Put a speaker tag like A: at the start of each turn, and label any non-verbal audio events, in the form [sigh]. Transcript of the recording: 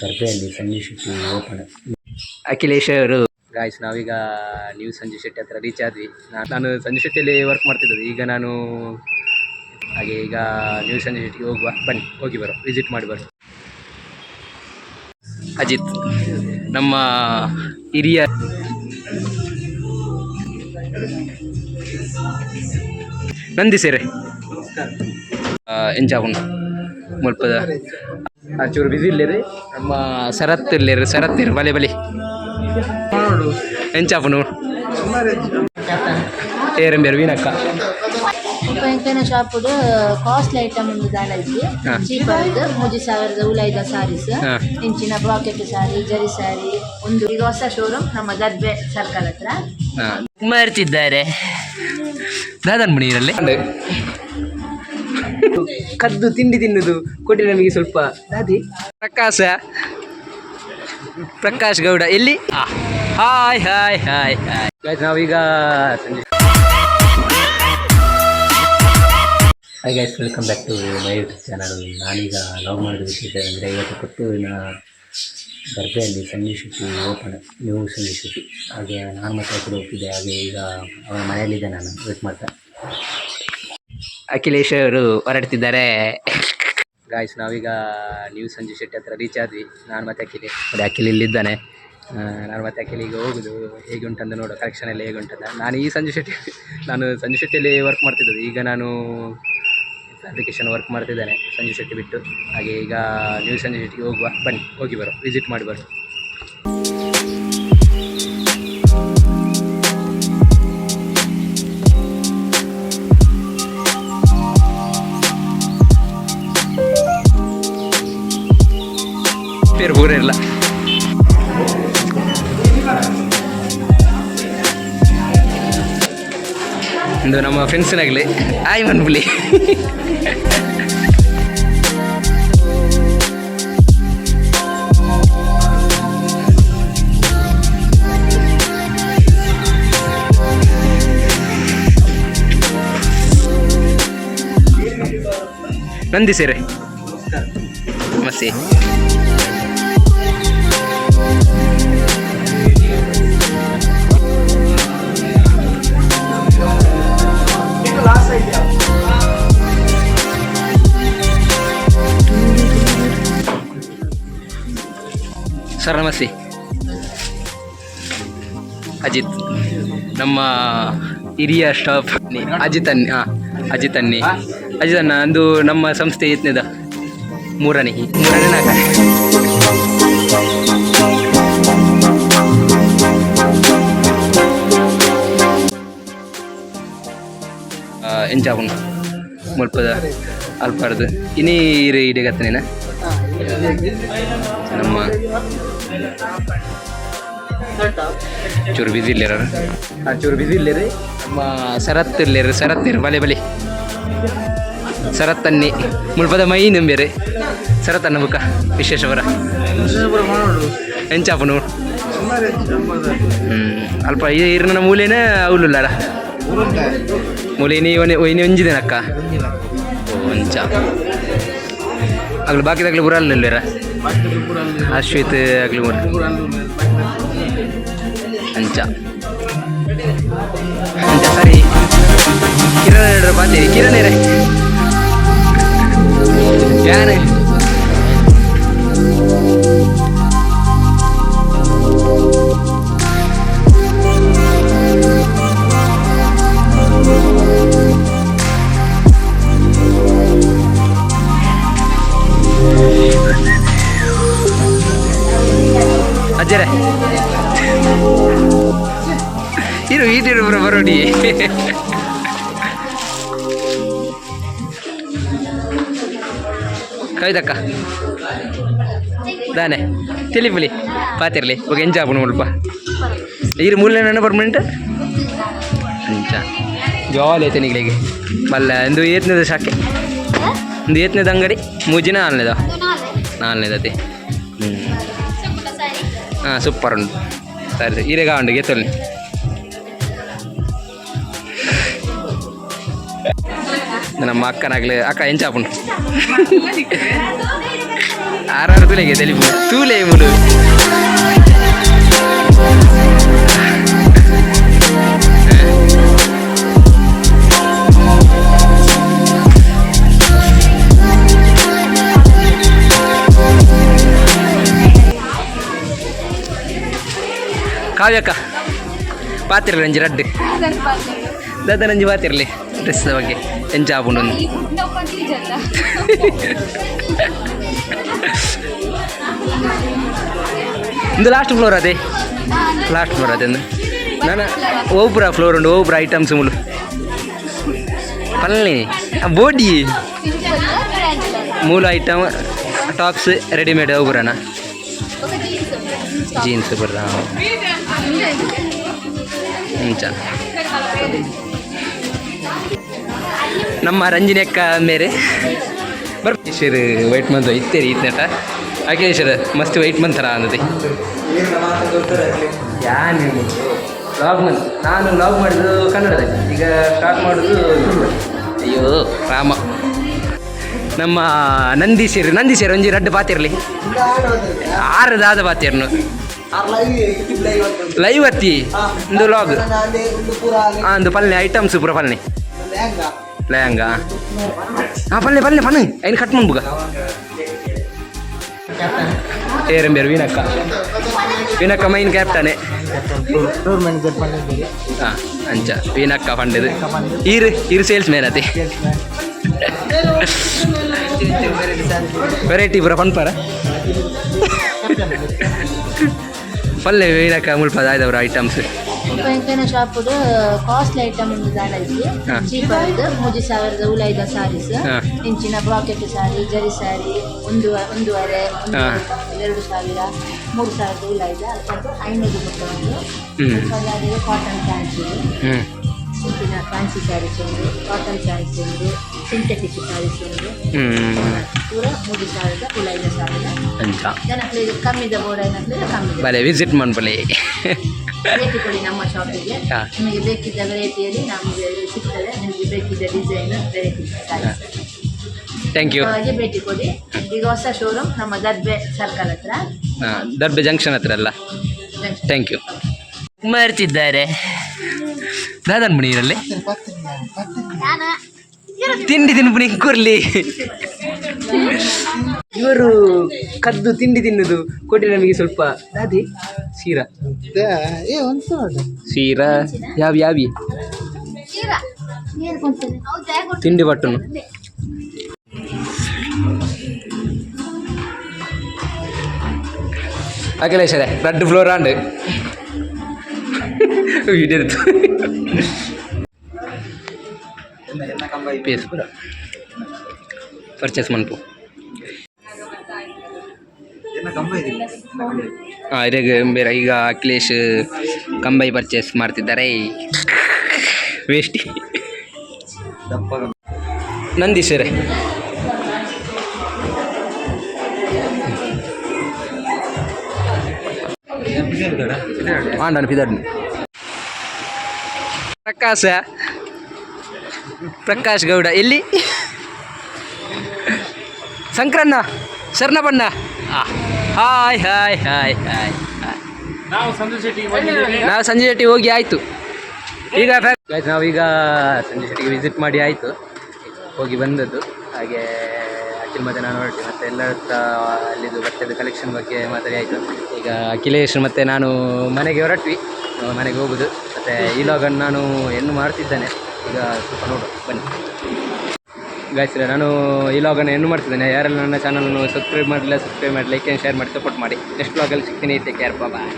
A: ಗರ್ಭೆಯಲ್ಲಿ Sanjay Shetty open
B: Akhilesh ಅವರು. Guys ನಾವೀಗ new Sanjay Shetty ಹತ್ರ ರೀಚ್ ಆದ್ವಿ. ನಾನು ಸಂಜಯ್ ಶೆಟ್ಟಿಯಲ್ಲಿ ವರ್ಕ್ ಮಾಡ್ತಿದ್ದದ್ದು. ಈಗ ನಾನು ಹಾಗೆ ಈಗ ನ್ಯೂ ಸಂಜಯ್ ಶೆಟ್ಟಿಗೆ ಹೋಗುವ ಬನ್ನಿ ಹೋಗಿ ಬರೋ ವಿಸಿಟ್ ಮಾಡಿ ಬರೋ ಅಜಿತ್ ನಮ್ಮ ಹಿರಿಯ ನಂದಿ ಸೇರೆ. ಎಂಚಾಪುಣ ಮುಲ್ಪದ ಚೂರು ಬಿಸಿ ಇಲ್ಲೇರಿ? ನಮ್ಮ ಸರತ್ ಇಲ್ಲೇರಿ ಸರತ್ ಇರು ಬಲೆ ಬಲಿ. ಎಂಚಾಪುನು ಏರಂಬೇರು ವೀನಕ್ಕ
C: ಉಪಯಂಕನ ಶಾಪುಡು ಕಾಸ್ಟ್ಲಿ ಐಟಮ್ ಒಂದು
B: ಹಾ.
C: ಚೀಪ್ ಆಯ್ತು ಮೂಜಿ ಸಾವಿರದ ಉಲೈದ ಸಾರೀಸ್. ಇಂಚಿನ ಬ್ರಾಕೆಟ್ ಸಾರಿ ಜರಿ ಸಾರಿ ಒಂದು ಈಗ ಹೊಸ ಶೋರೂಮ್ ನಮ್ಮ ಗದ್ದೆ ಸರ್ಕಲ್ ಹತ್ರ.
B: ಮರ್ತಿದ್ದಾರೆ. ದಾದನ್ ಮಣಿಯಲ್ಲಿ ಕದ್ದು ತಿಂಡಿ ತಿನ್ನುದು. ಕೊಡಿ ನಮಗೆ ಸ್ವಲ್ಪ. ದಾದಿ. ಪ್ರಕಾಶ. ಪ್ರಕಾಶ್ ಗೌಡ. ಎಲ್ಲಿ? Hi hi hi hi. ನಾವೀಗ
A: hi guys welcome back to my YouTube channel ನಾನೀಗ ಲವ್ ಮಾಡಿದ ವಿಷಯ ಅಂದರೆ ಇವತ್ತು ಪುತ್ತೂರಿನ ಗರ್ಭೆಯಲ್ಲಿ ಸಂಜೆ ಶೆಟ್ಟಿ ಓಪನ್ ನ್ಯೂ ಸಂಜೆ ಶೆಟ್ಟಿ ಹಾಗೆ ನಾನು ಮತ್ತೆ ಕೂಡ ಹೋಗ್ತಿದ್ದೆ. ಹಾಗೆ ಈಗ ಅವನ ಮನೆಯಲ್ಲಿದ್ದೆ ನಾನು. ವೇಟ್ ಮಾಡ್ತಾ.
B: ಅಖಿಲೇಶ್ ಅವರು ಹೊರಡ್ತಿದ್ದಾರೆ. ಗಾಯ್ಸ್ ನಾವೀಗ ನ್ಯೂ ಸಂಜು ಶೆಟ್ಟಿ ಹತ್ರ ರೀಚ್ ಆದ್ವಿ. ನಾನು ಮತ್ತೆ ಅಖಿಲಿ ಅದೇ ಅಖಿಲ್ ಇಲ್ಲಿದ್ದಾನೆ. ನಾನು ಮತ್ತೆ ಅಖಿಲ್ ಈಗ ಹೋಗುದು. ಹೇಗೆ ಉಂಟಂತ ನೋಡೋ ಕಲೆಕ್ಷನ್ ಎಲ್ಲ ಹೇಗೆ ಉಂಟಂತ. ನಾನು ಈ ಸಂಜು ಶೆಟ್ಟಿ, ನಾನು ಸಂಜು ಶೆಟ್ಟಿಯಲ್ಲಿ ವರ್ಕ್ ಮಾಡ್ತಿದ್ದದ್ದು. ಈಗ ನಾನು ಅಪ್ಲಿಕೇಶನ್ ವರ್ಕ್ ಮಾಡ್ತಿದ್ದೇನೆ ಸಂಜು ಶೆಟ್ಟಿ ಬಿಟ್ಟು. ಹಾಗೆ ಈಗ ನ್ಯೂ ಸಂಜು ಶೆಟ್ಟಿಗೆ ಹೋಗುವ. ಬನ್ನಿ, ಹೋಗಿ ಬರೋ ವಿಸಿಟ್ ಮಾಡಿ ಬರೋ ಬೇರೆ ಊರಿರಲ್ಲ ಇದು ನಮ್ಮ ಫ್ರೆಂಡ್ಸ್ನಾಗಲಿ ಆಯ್ ಮನ್ಬುಲಿ ನಂದಿ ಸೇರೆ. ಮಸಿ ಸರ್, ನಮಸ್ತೆ. ಅಜಿತ್, ನಮ್ಮ ಹಿರಿಯ ಸ್ಟಾಫ್ ಅಜಿತ್ ಅನ್ನಿ ಹಾಂ ಅಜಿತ್ ಅನ್ನಿ ಅಜಿತ್ ಅಣ್ಣ ಅಂದು ನಮ್ಮ ಸಂಸ್ಥೆ ಯತ್ನದ ಮೂರನೇ ಮೂರನೇ ನಾಲ್ಕ ಎಂಚಾಪುಣ ಮುಲ್ಪದ ಅಲ್ಪಾರದು. ಇನ್ನೀ ಇಡಗತ್ತನೇನ ನಮ್ಮ ಚೂರು ಬಿಸಿ ಇಲ್ಲರ? ಚೂರು ಬಿಸಿ ಇಲ್ಲರಿ. ನಮ್ಮ ಸರತ್ ಇಲ್ಲರಿ ಸರತ್ ಇರ್ ಬಲೆ ಬಲಿ. ಸರತ್ ಅನ್ನಿ ಮುಲ್ಪದ ಮೈ ನಂಬಿರಿ ಸರತ್ ಅನ್ನ ಬುಕ್ಕ ವಿಶೇಷವರ ಎಂಚಾಪನು ಹ್ಞೂ ಅಲ್ಪ ಇರ್ನ ಮೂಲೆನ ಅವಲುಲ್ಲಾಡ. ಮೂಲೆ ನೀ ಒಯ್ನಿ ಒಂಜಿದೇನಕ್ಕ? ಒಂಚ. ಆಗ್ಲು ಬಾಕಿದಾಗ್ಲು ಬುರಲ್ಲ ಅಶ್ವಿತ್ ಆಗ್ಲಿ ಮುರ ಅಂಚ. ಅಂಚ ಸರಿ. ಕಿರಣ ಹೇಳ್ರ ಬಂದಿರಿ ಕಿರಣ್ ಅಜ್ಜರೇ ಇರು ಈಟಿರು ಬರೋ ಬರೋಡಿ ಕವಿದಕ್ಕ ದಾನೆ. ತಿಳಿಪುಲಿ ಪಾತಿರ್ಲಿ. ಹೋಗಿ ಎಂಜಾಪುಣ ಮುಲ್ಪ ಇರು ಮೂಲ ನನ್ನ ಪರ್ಮನೆಂಟ್ ಅಂಚ ಜಾಲಿ ಐತೆ ನಿಗಳಿಗೆ. ಮಲ್ಲ ಒಂದು ಏತ್ನದ ಶಾಖೆ. ಒಂದು ಏತ್ನದ ಅಂಗಡಿ. ಮೂಜಿನ ಆನ್ಲೈದ ನಾಲ್ನೇದತಿ. ಹಾಂ ಸೂಪರ್ ಉಂಟು. ಸರಿ ಸರಿ. ಈರೆಗ ಉಂಟು ಗೆತ್ತಲ್ಲಿ ನಮ್ಮ ಅಕ್ಕನಾಗ್ಲಿ ಅಕ್ಕ ಎಂಚಾಪುಂಡು [laughs] ಆರಾರು ತುಲೆಗೆ ತೂಲೆ ಮುಲು ಕಾವ್ಯಕ್ಕ ಪಾತಿರ್ಲಿ ರಡ್ಡು. ದಾದ ನಂಜಿ ಪಾತಿರ್ಲಿ. ಡ್ರೆಸ್ ಬಗ್ಗೆ ಎಂಚಾಪುಂಡು ಒಂದು ಇಂದು ಲಾಸ್ಟ್ ಫ್ಲೋರ್ ಅದೇ? ಲಾಸ್ಟ್ ಫ್ಲೋರ್ ಅದೇ ನಾನು ಓಬ್ರ ಫ್ಲೋರ್ ಉಂಡು ಓಬ್ರ ಐಟಮ್ಸ್ ಮುಳು ಪಲ್ಲೆ ಬೋಡಿ. ಮೂಲ ಐಟಮ್ ಟಾಪ್ಸ್ ರೆಡಿಮೇಡ್ ಓಪುರನ. ಜೀನ್ಸ್ ಬರ್ರ ನಮ್ಮ ರಂಜಿನಿ ಅಕ್ಕ ಮೇರೆ. ಬರ್ಬೇಶ್ವರ್ ವೈಟ್ ಮಂತ್ ಇತ್ತೇರಿ ಇತ್ನಟ ಅಖಿಲೇಶ್ವರ ಮಸ್ತ್ ವೈಟ್ ಮಂತ್ ಥರ ಅನ್ನದೆ ಲಾಗ್ ಮಂತ್ ನಾನು ಲಾಗ್ ಮಾಡಿದ್ದು ಕನ್ನಡದಲ್ಲಿ. ಈಗ ಸ್ಟಾರ್ಟ್ ಮಾಡೋದು ಅಯ್ಯೋ, ರಾಮ. ನಮ್ಮ ನಂದೀಶರು ನಂದೀಶರು ಒಂಜಿ ರಡ್ಡು ಪಾತಿರ್ಲಿ ಆರದಾದ ಪಾತಿರ್ನು ಲೈವ್ ಅತ್ತಿ. ಒಂದು ಲಾಗ್ ಹಾಂ. ಒಂದು ಪಲ್ಲೆ ಐಟಮ್ಸ್ ಪೂರ ಪಲ್ಲೆ. ಲಯಂಗ ಹಾಂ ಪಲ್ಲೆ ಪಲ್ಲೆ ಪನ್ನು ಏನು ಕಟ್ ಮಾಡ್ಬೋಗ ಏರಂಬೇರು ವೀನಕ್ಕ ವೀನಕ್ಕ ಮೈನ್ ಕ್ಯಾಪ್ಟನೆ ಹಾಂ ಅಂಚ. ವೀನಕ್ಕ ಪಂಡದು ಈರು ಈರು ಸೇಲ್ಸ್ ಮ್ಯಾನ್ ಅತಿ ವೆರೈಟಿ ಪೂರ ಪನ್ಪಾರ ವೀನಕ್ಕ ಮುಳ್ಪದ ಆಯ್ದವ್ರ ಐಟಮ್ಸ್
C: ಎಂಕೈನ ಶಾಪುಡು ಕಾಸ್ಟ್ಲಿ ಐಟಮ್ ಒಂದು. ಚೀಪರ್ ಮೂಜಿ ಸಾವಿರದ ಉಲೈದ ಸಾರೀಸ್. ಇಂಚಿನ ಬ್ಲಾಕೆಟ್ ಸಾರಿ ಜರಿ ಸಾರಿ ಒಂದು ಒಂದೂವರೆ. ಎರಡು ಸಾವಿರ ಮೂರು ಸಾವಿರದ ಉಲೈದ ಐನೂರು ಕಾಟನ್ ಫ್ಯಾನ್ಸಿ ಸಿಂಪಿನ ಫ್ಯಾನ್ಸಿ ಸ್ಯಾರೀಸ್ ಒಂದು ಕಾಟನ್ ಸ್ಯಾರೀಸ್ ಒಂದು ಸಿಂಥೆಟಿಕ್ ಸ್ಯಾರೀಸ್ ಒಂದು ಪೂರ ಮೂರು ಸಾವಿರದ ಉಲೈದ ಸಾವಿರ
B: ಅಂಚ.
C: ಜನಕ್ಕೆ ಕಮ್ಮಿದ ಬೋರ್ಡ್ ಏನಂದ್ರೆ ಕಮ್ಮಿ
B: ಬಲೆ ವಿಸಿಟ್ ಮಾಡ್ಬಲೆ.
C: ಭೇಟಿ ಕೊಡಿ ನಮ್ಮ ಶಾಪಿಗೆ. ನಿಮಗೆ ಬೇಕಿದ್ದ ವೆರೈಟಿಯಲ್ಲಿ ನಮಗೆ ಸಿಗ್ತದೆ. ನಿಮಗೆ ಬೇಕಿದ್ದ ಡಿಸೈನ್ ವೆರೈಟಿ
B: ಥ್ಯಾಂಕ್ ಯು
C: ಹಾಗೆ ಭೇಟಿ ಕೊಡಿ. ಈಗ ಹೊಸ ಶೋರೂಮ್ ನಮ್ಮ ದರ್ಬೆ ಸರ್ಕಲ್ ಹತ್ರ.
B: ಹಾಂ ದರ್ಬೆ ಜಂಕ್ಷನ್ ಹತ್ರ ಅಲ್ಲ? Thank you ಮರ್ತಿದ್ದಾರೆ. ದಾದನ್ ಇರಲ್ಲಿ ತಿಂಡಿ ತಿನ್ಪುನಿ ಕೊರ್ಲಿ. ಇವರು ಕದ್ದು ತಿಂಡಿ ತಿನ್ನುದು ಕೊಡಿ ನಮಗೆ ಸ್ವಲ್ಪ. ದಾದಿ
D: ನೋಡು
B: ಸೀರಾ, ಯಾವ, ಯಾವಿ? ತಿಂಡಿ ಬಟ್ಟನು. Akhilesh red floor and video phase ಬರ ಪರ್ಚೇಸ್ ಮನ್ಪು ಹಾಂ ಇದಾಗ ಬೇರೆ ಈಗ ಅಖಿಲೇಶ್ ಕಂಬೈ ಪರ್ಚೇಸ್ ಮಾಡ್ತಿದ್ದಾರೆ. ವೇಸ್ಟಿ ನಂದೀಶ್ ರೇ ಹಾಂ ನಾನು ಫಿದಾಡ್ನಿ ಪ್ರಕಾಶ. ಪ್ರಕಾಶ್ ಗೌಡ ಎಲ್ಲಿ? ಸಂಕ್ರಣ್ಣ ಶರಣಬಣ್ಣ. Hi hi hi hi. Hi hi ನಾವು ಸಂಜೆ ಶೆಟ್ಟಿ ಹೋಗಿ ಆಯಿತು. ಈಗ ಆಯ್ತು ನಾವೀಗ ಸಂಜೆ ಶೆಟ್ಟಿಗೆ ವಿಸಿಟ್ ಮಾಡಿ ಆಯಿತು. ಹೋಗಿ ಬಂದದ್ದು. ಹಾಗೆ ಅಖಿಲ್ ಮತ್ತೆ ನಾನು ಹೊರಟೆ. ಮತ್ತೆ ಎಲ್ಲರ ಹತ್ರ ಅಲ್ಲಿದ್ದು ಬಟ್ಟೆದು ಕಲೆಕ್ಷನ್ ಬಗ್ಗೆ ಮಾತಾಡಿ ಆಯ್ತು. ಈಗ ಅಖಿಲೇಶ್ ಮತ್ತೆ ನಾನು ಮನೆಗೆ ಹೊರಟ್ವಿ. ಮನೆಗೆ ಹೋಗೋದು. ಮತ್ತು ಲಾಗನ್ನು ನಾನು ಹೆಣ್ಣು ಮಾಡ್ತಿದ್ದೇನೆ. ಈಗ ಸ್ವಲ್ಪ ನೋಡು, ಬನ್ನಿ. ಗಾಯ್ಸಿರ ನಾನು ಲಾಗನ್ನು ಹೆಣ್ಣು ಮಾಡ್ತಿದ್ದೇನೆ. ಯಾರೆಲ್ಲ ನನ್ನ ಚಾನಲನ್ನು ಸಬ್ಸ್ಕ್ರೈಬ್ ಮಾಡಲಿಲ್ಲ ಸಬ್ಸ್ಕ್ರೈಬ್ ಮಾಡಿ ಲೈಕ್ ಆ್ಯಂಡ್ ಶೇರ್ ಮಾಡಿ ಸಪೋರ್ಟ್ ಮಾಡಿ. ನೆಕ್ಸ್ಟ್ ಲಾಗಲ್ಲಿ ಸಿಗ್ತೀನಿ. Take care bye